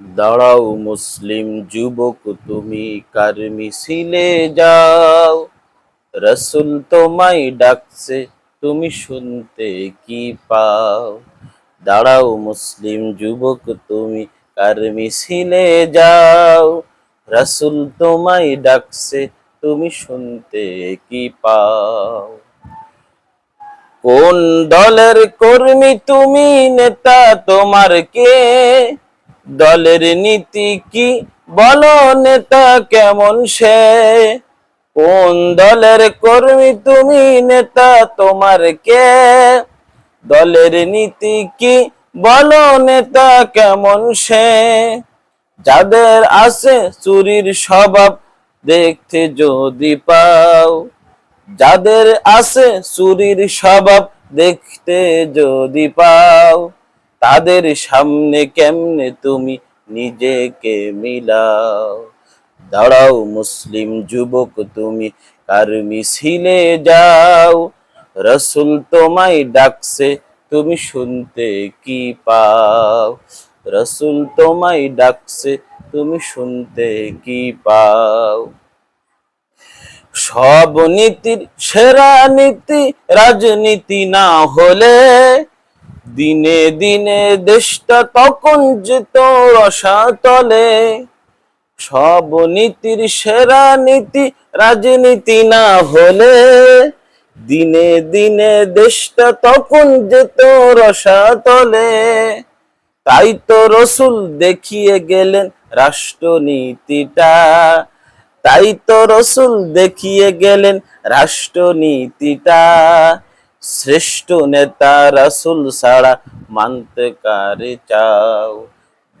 দাঁড়াও মুসলিম যুবক, তুমি কার মিছিলে যাও। রসুল তোমায় ডাকছে, তুমি শুনতে কি পাও? দাঁড়াও মুসলিম যুবক, তুমি কার মিছিলে যাও। রসুল তোমায় ডাকছে, তুমি শুনতে কি পাও? কোন দলের কর্মী তুমি, নেতা তোমার কে? দলের নীতি কি? বলো নেতা কেমন সে? কোন দলের কর্মী তুমি নেতা তোমার কে? দলের নীতি কি? বলো নেতা কেমন সে? যাদের আছে চুরির স্বভাব, দেখতে যদি পাও। যাদের আছে চুরির স্বভাব, দেখতে যদি পাও। তাদের সামনে কেমনে তুমি নিজেকে মিলাও? দাঁড়াও মুসলিম যুবক, তুমি কার মিছিলে যাও? রসুল তোমায় ডাকছে, তুমি শুনতে কি পাও? রসুল তোমায় ডাকছে, তুমি শুনতে কি পাও? সব নীতির সেরা নীতি, রাজনীতি না হলে দিনে দিনে দেশটা তখন যেত রসাতলে সব নীতির সেরা নীতি রাজনীতি না হলে। দিনে দিনে দেশটা তখন যেত রসাতলে তাই তো রসুল দেখিয়ে গেলেন রাষ্ট্রনীতিটা। তাই তো রসুল দেখিয়ে গেলেন রাষ্ট্রনীতিটা। শ্রেষ্ঠ নেতা রাসুল ছাড়া মানতে কারে চাও?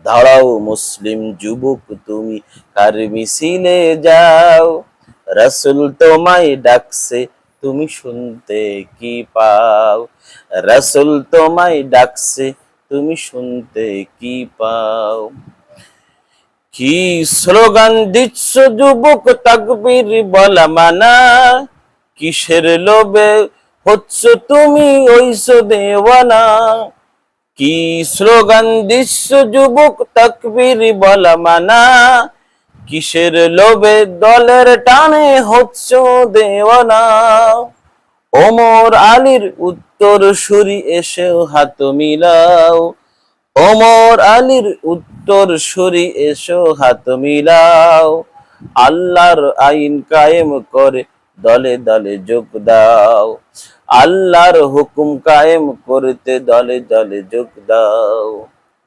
দাঁড়াও মুসলিম যুবক, তুমি কার মিছিলে যাও? রাসুল তোমায় ডাকছে, তুমি শুনতে কি পাও? রাসুল তোমায় ডাকছে, তুমি শুনতে কি পাও? কি স্লোগান দিচ্ছ যুবক, তাকবীর বলা মানা? কিসের লোভে হচ্ছ তুমি ওইস দেওয়ানা। কি স্লোগান দিচ্ছ যুবক তাকবীর বলা মানা। কিসের লোভে দলের টানে হচ্ছ দেওয়ানা। ওমর আলীর উত্তর সুরি এসেও হাত মিলাও। ওমর আলীর উত্তর সুরি এসো হাত মিলাও। আল্লাহর আইন কায়েম করে দলে দলে যোগ দাও। আল্লাহর হুকুম কায়েম করতে দলে দলে যোগ দাও।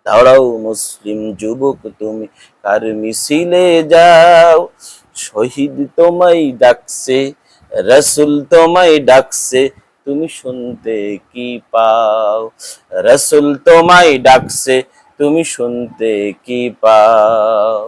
দাঁড়াও মুসলিম যুবক, তুমি কার মিছিলে যাও? শহীদ তোমায় ডাকছে, রসুল তোমায় ডাকছে, তুমি শুনতে কি পাও? রসুল তোমায় ডাকছে, তুমি শুনতে কি পাও?